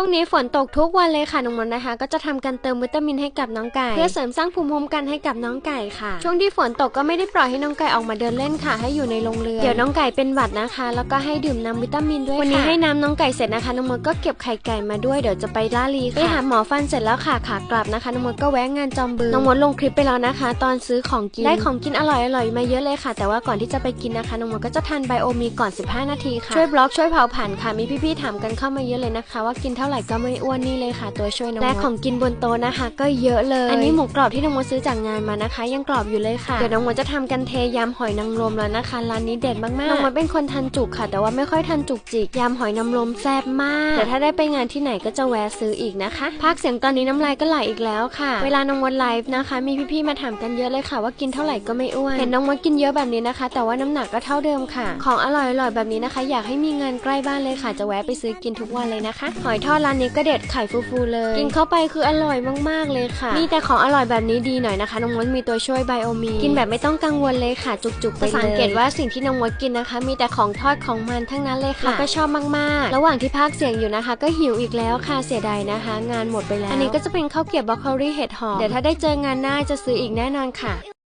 ช่วงนี้ฝนตกทุกวันเลยค่ะน้องมดนะคะ ก็จะทำการเติมวิตามินให้กับน้องไก่ เพื่อเสริมสร้างภูมิคุ้มกันให้กับน้องไก่ค่ะ ช่วงที่ฝนตกก็ไม่ได้ปล่อยให้น้องไก่ออกมาเดินเล่นค่ะ ให้อยู่ในโรงเรือนเดี๋ยวน้องไก่เป็นหวัดนะคะ แล้วก็ให้ดื่มน้ำวิตามินด้วยวันนี้ให้น้ำน้องไก่เสร็จนะคะน้องมดก็เก็บไข่ไก่มาด้วยเดี๋ยวจะไปล่าลีค่ะไปหาหมอฟันเสร็จแล้วค่ะขากลับนะคะน้องมดก็แวะงานจอมบึงน้องมดลงคลิปไปแล้วนะคะ ตอนซื้อของกินได้ของกินอร่อยๆมาเยอะเลยค่ะ แต่ว่าก่อนที่จะไปกินนะคะน้องมดก็จะทานไบโอมีก่อน 15 นาทีค่ะช่วยบล็อกช่วยเผาผลาญค่ะมีพี่ๆถามกันเข้ามาเยอะเลยนะคะ ว่ากินเท่าไหร่ก็ไม่อ้วนนี่เลยค่ะ ตัวช่วยน้องมดและของกินบนโต๊ะนะคะ ก็เยอะเลย อันนี้หมูกรอบที่น้องมดซื้อจากงานมานะคะ ยังกรอบอยู่เลยค่ะ เดี๋ยวน้องมดจะทำกันเทยำหอยนางรมแล้วนะคะ ร้านนี้เด็ดมากๆ น้องมดเป็นคนทันจุกค่ะ แต่ว่าไม่ค่อยทันจุกจิกยำหอยนางรมแซ่บมาก แต่ถ้าได้ไปงานที่ไหนก็จะแวะซื้ออีกนะคะภาคเสียงตอนนี้น้ำลายก็ไหลอีกแล้วค่ะ เวลาน้องมดไลฟ์นะคะ มีพี่ๆมาถามกันเยอะเลยค่ะ ว่ากินเท่าไหร่ก็ไม่อ้วน เห็นน้องมดกินเยอะแบบนี้นะคะ แต่ว่าน้ำหนักก็เท่าเดิมค่ะ ของอร่อยๆแบบนี้นะคะ อยากให้มีเงินใกล้บ้านเลยค่ะ จะแวะไปซื้อกินทุกวันเลยนะคะ หอยทอดร้านนี้ก็เด็ดไข่ฟูๆเลย กินเข้าไปคืออร่อยมากๆเลยค่ะ มีแต่ของอร่อยแบบนี้ดีหน่อยนะคะน้องมดมีตัวช่วยไบโอมีกินแบบไม่ต้องกังวลเลยค่ะ จุกๆไปเลยสังเกตว่าสิ่งที่น้องมดกินนะคะ มีแต่ของทอดของมันทั้งนั้นเลยค่ะแล้วก็ชอบมากๆ ระหว่างที่พากย์เสียงอยู่นะคะ ก็หิวอีกแล้วค่ะเสียดายนะคะ งานหมดไปแล้ว อันนี้ก็จะเป็นข้าวเกรี๊ยวบรอกโคลีเห็ดหอมเดี๋ยวถ้าได้เจองานหน้าจะซื้ออีกแน่นอนค่ะ